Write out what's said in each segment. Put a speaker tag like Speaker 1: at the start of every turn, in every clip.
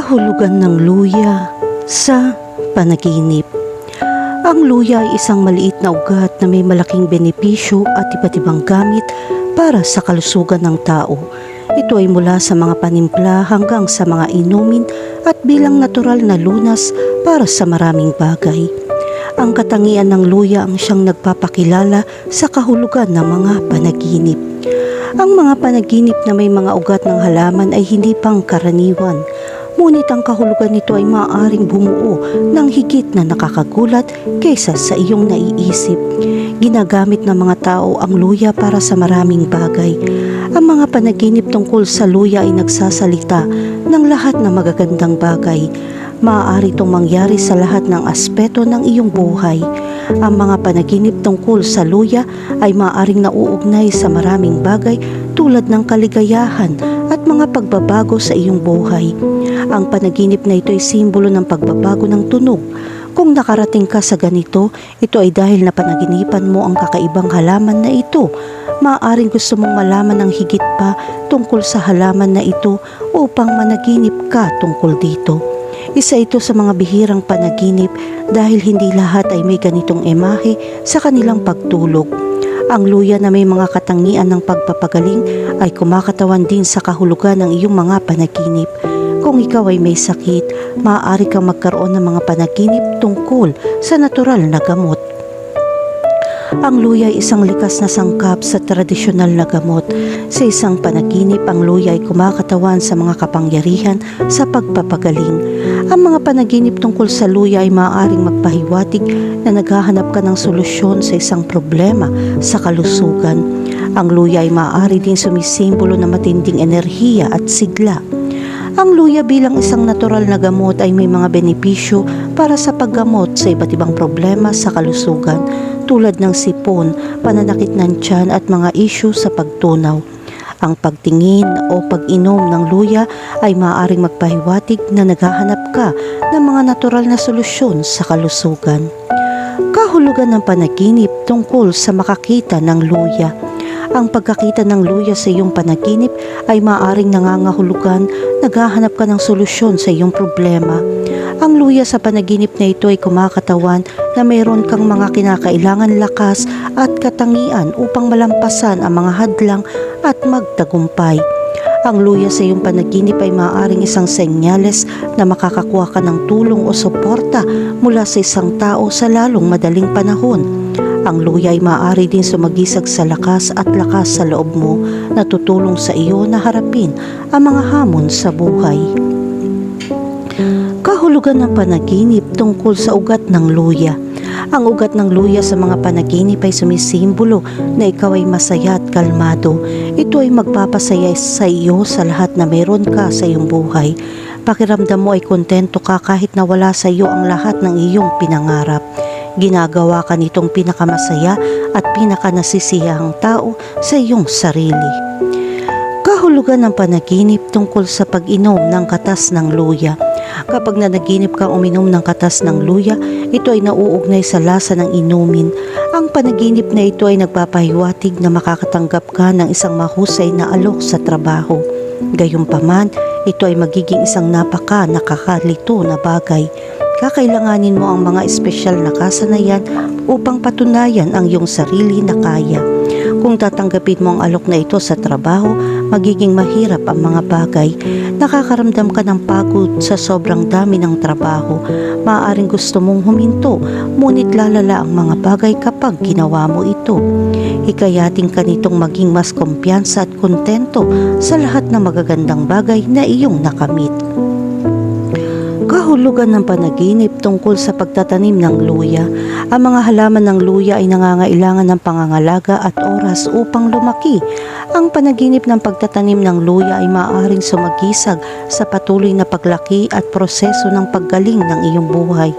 Speaker 1: Kahulugan ng luya sa panaginip. Ang luya ay isang maliit na ugat na may malaking benepisyo at iba't ibang gamit para sa kalusugan ng tao. Ito ay mula sa mga panimpla hanggang sa mga inumin at bilang natural na lunas para sa maraming bagay. Ang katangian ng luya ang siyang nagpapakilala sa kahulugan ng mga panaginip. Ang mga panaginip na may mga ugat ng halaman ay hindi pang karaniwan. Ngunit ang kahulugan nito ay maaaring bumuo ng higit na nakakagulat kaysa sa iyong naiisip. Ginagamit ng mga tao ang luya para sa maraming bagay. Ang mga panaginip tungkol sa luya ay nagsasalita ng lahat ng magagandang bagay. Maaari itong mangyari sa lahat ng aspeto ng iyong buhay. Ang mga panaginip tungkol sa luya ay maaaring nauugnay sa maraming bagay tulad ng kaligayahan at mga pagbabago sa iyong buhay. Ang panaginip na ito ay simbolo ng pagbabago ng tunog. Kung nakarating ka sa ganito, ito ay dahil na panaginipan mo ang kakaibang halaman na ito. Maaaring gusto mong malaman ng higit pa tungkol sa halaman na ito upang managinip ka tungkol dito. Isa ito sa mga bihirang panaginip dahil hindi lahat ay may ganitong emahe sa kanilang pagtulog. Ang luya na may mga katangian ng pagpapagaling ay kumakatawan din sa kahulugan ng iyong mga panaginip. Kung ikaw ay may sakit, maaari kang magkaroon ng mga panaginip tungkol sa natural na gamot. Ang luya ay isang likas na sangkap sa tradisyonal na gamot. Sa isang panaginip, ang luya ay kumakatawan sa mga kapangyarihan sa pagpapagaling. Ang mga panaginip tungkol sa luya ay maaaring magpahiwatig na naghahanap ka ng solusyon sa isang problema sa kalusugan. Ang luya ay maaari din sumisimbolo na matinding enerhiya at sigla. Ang luya bilang isang natural na gamot ay may mga benepisyo para sa paggamot sa iba't ibang problema sa kalusugan tulad ng sipon, pananakit ng tiyan at mga issue sa pagtunaw. Ang pagtingin o pag-inom ng luya ay maaaring magpahiwatig na naghahanap ka ng mga natural na solusyon sa kalusugan. Kahulugan ng panaginip tungkol sa makakita ng luya. Ang pagkakita ng luya sa iyong panaginip ay maaaring nangangahulugan naghahanap ka ng solusyon sa iyong problema. Ang luya sa panaginip na ito ay kumakatawan na mayroon kang mga kinakailangan lakas at katangian upang malampasan ang mga hadlang at magtagumpay. Ang luya sa iyong panaginip ay maaaring isang senyales na makakakuha ka ng tulong o suporta mula sa isang tao sa lalong madaling panahon. Ang luya ay maaari din sumagisag sa lakas at lakas sa loob mo na tutulong sa iyo na harapin ang mga hamon sa buhay. Kahulugan ng panaginip tungkol sa ugat ng luya. Ang ugat ng luya sa mga panaginip ay sumisimbolo na ikaw ay masaya at kalmado. Ito ay magpapasaya sa iyo sa lahat na meron ka sa iyong buhay. Pakiramdam mo ay kontento ka kahit na wala sa iyo ang lahat ng iyong pinangarap. Ginagawa ka nitong pinakamasaya at pinakanasisiyahang tao sa iyong sarili. Kahulugan ng panaginip tungkol sa pag-inom ng katas ng luya. Kapag nanaginip ka uminom ng katas ng luya, ito ay nauugnay sa lasa ng inumin. Ang panaginip na ito ay nagpapahiwatig na makakatanggap ka ng isang mahusay na alok sa trabaho. Gayunpaman, ito ay magiging isang napaka nakakalito na bagay. Kakailanganin mo ang mga espesyal na kasanayan upang patunayan ang iyong sarili na kaya. Kung tatanggapin mo ang alok na ito sa trabaho, magiging mahirap ang mga bagay. Nakakaramdam ka ng pagod sa sobrang dami ng trabaho. Maaaring gusto mong huminto, ngunit lalala ang mga bagay kapag ginawa mo ito. Hikayating ka nitong maging mas kumpiyansa at kontento sa lahat ng magagandang bagay na iyong nakamit. Kahulugan ng panaginip tungkol sa pagtatanim ng luya. Ang mga halaman ng luya ay nangangailangan ng pangangalaga at oras upang lumaki. Ang panaginip ng pagtatanim ng luya ay maaaring sumagisag sa patuloy na paglaki at proseso ng paggaling ng iyong buhay.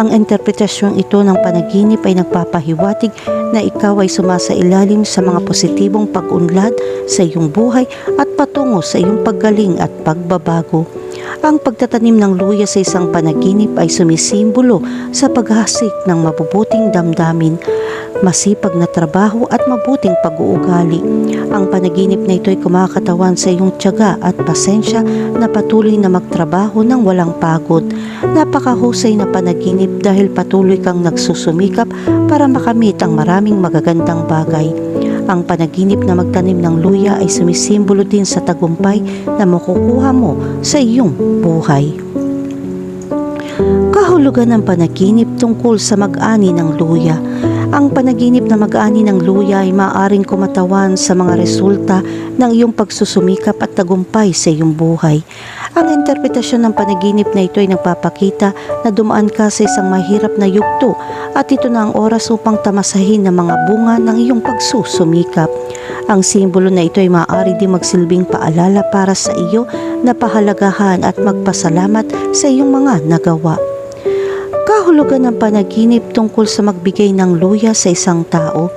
Speaker 1: Ang interpretasyong ito ng panaginip ay nagpapahiwatig na ikaw ay sumasailalim sa mga positibong pag-unlad sa iyong buhay at patungo sa iyong paggaling at pagbabago. Ang pagtatanim ng luya sa isang panaginip ay sumisimbolo sa paghasik ng mabubuting damdamin, masipag na trabaho at mabuting pag-uugali. Ang panaginip na ito ay kumakatawan sa iyong tiyaga at pasensya na patuloy na magtrabaho ng walang pagod. Napakahusay na panaginip dahil patuloy kang nagsusumikap para makamit ang maraming magagandang bagay. Ang panaginip na magtanim ng luya ay sumisimbolo din sa tagumpay na makukuha mo sa iyong buhay. Kahulugan ng panaginip tungkol sa mag-ani ng luya. Ang panaginip na mag-ani ng luya ay maaaring kumatawan sa mga resulta ng iyong pagsusumikap at tagumpay sa iyong buhay. Ang interpretasyon ng panaginip na ito ay nagpapakita na dumaan ka sa isang mahirap na yugto at ito na ang oras upang tamasahin ng mga bunga ng iyong pagsusumikap. Ang simbolo na ito ay maaari din magsilbing paalala para sa iyo na pahalagahan at magpasalamat sa iyong mga nagawa. Kahulugan ng panaginip tungkol sa magbigay ng luya sa isang tao.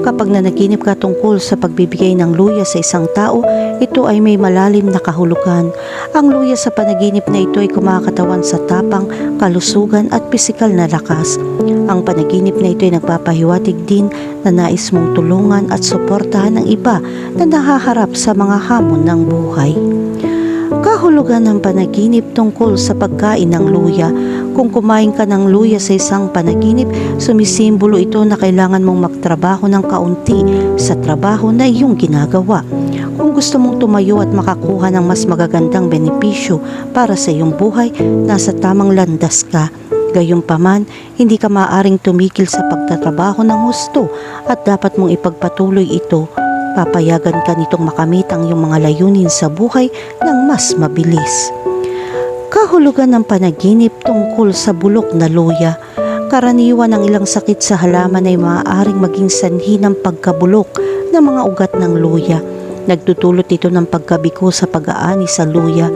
Speaker 1: Kapag nanaginip ka tungkol sa pagbibigay ng luya sa isang tao, ito ay may malalim na kahulugan. Ang luya sa panaginip na ito ay kumakatawan sa tapang, kalusugan at pisikal na lakas. Ang panaginip na ito ay nagpapahiwatig din na nais mong tulungan at suportahan ng iba na nahaharap sa mga hamon ng buhay. Kahulugan ng panaginip tungkol sa pagkain ng luya. Kung kumain ka ng luya sa isang panaginip, sumisimbolo ito na kailangan mong magtrabaho ng kaunti sa trabaho na iyong ginagawa. Kung gusto mong tumayo at makakuha ng mas magagandang benepisyo para sa iyong buhay, nasa tamang landas ka. Gayunpaman, hindi ka maaaring tumigil sa pagtatrabaho ng husto at dapat mong ipagpatuloy ito papayagan ka nitong makamit ang iyong mga layunin sa buhay ng mas mabilis. Kahulugan ng panaginip tungkol sa bulok na luya. Karaniwan ng ilang sakit sa halaman ay maaaring maging sanhi ng pagkabulok ng mga ugat ng luya. Nagtutulot ito ng pagkabiko sa pag-aani sa luya.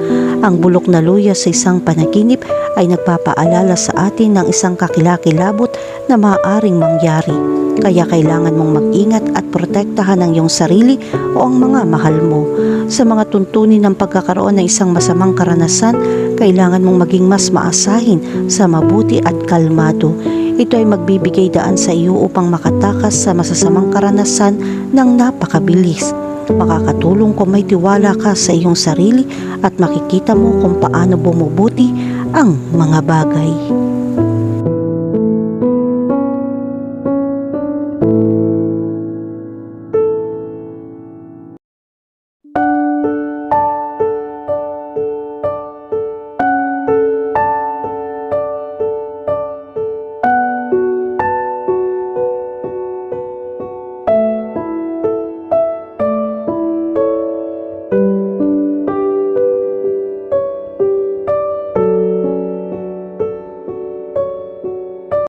Speaker 1: Ang bulok na luya sa isang panaginip ay nagpapaalala sa atin ng isang kakilakilabot na maaaring mangyari. Kaya kailangan mong mag-ingat at protektahan ang iyong sarili o ang mga mahal mo. Sa mga tuntunin ng pagkakaroon ng isang masamang karanasan, kailangan mong maging mas maasahin sa mabuti at kalmado. Ito ay magbibigay daan sa iyo upang makatakas sa masasamang karanasan ng napakabilis. Makakatulong kung may tiwala ka sa iyong sarili at makikita mo kung paano bumubuti ang mga bagay.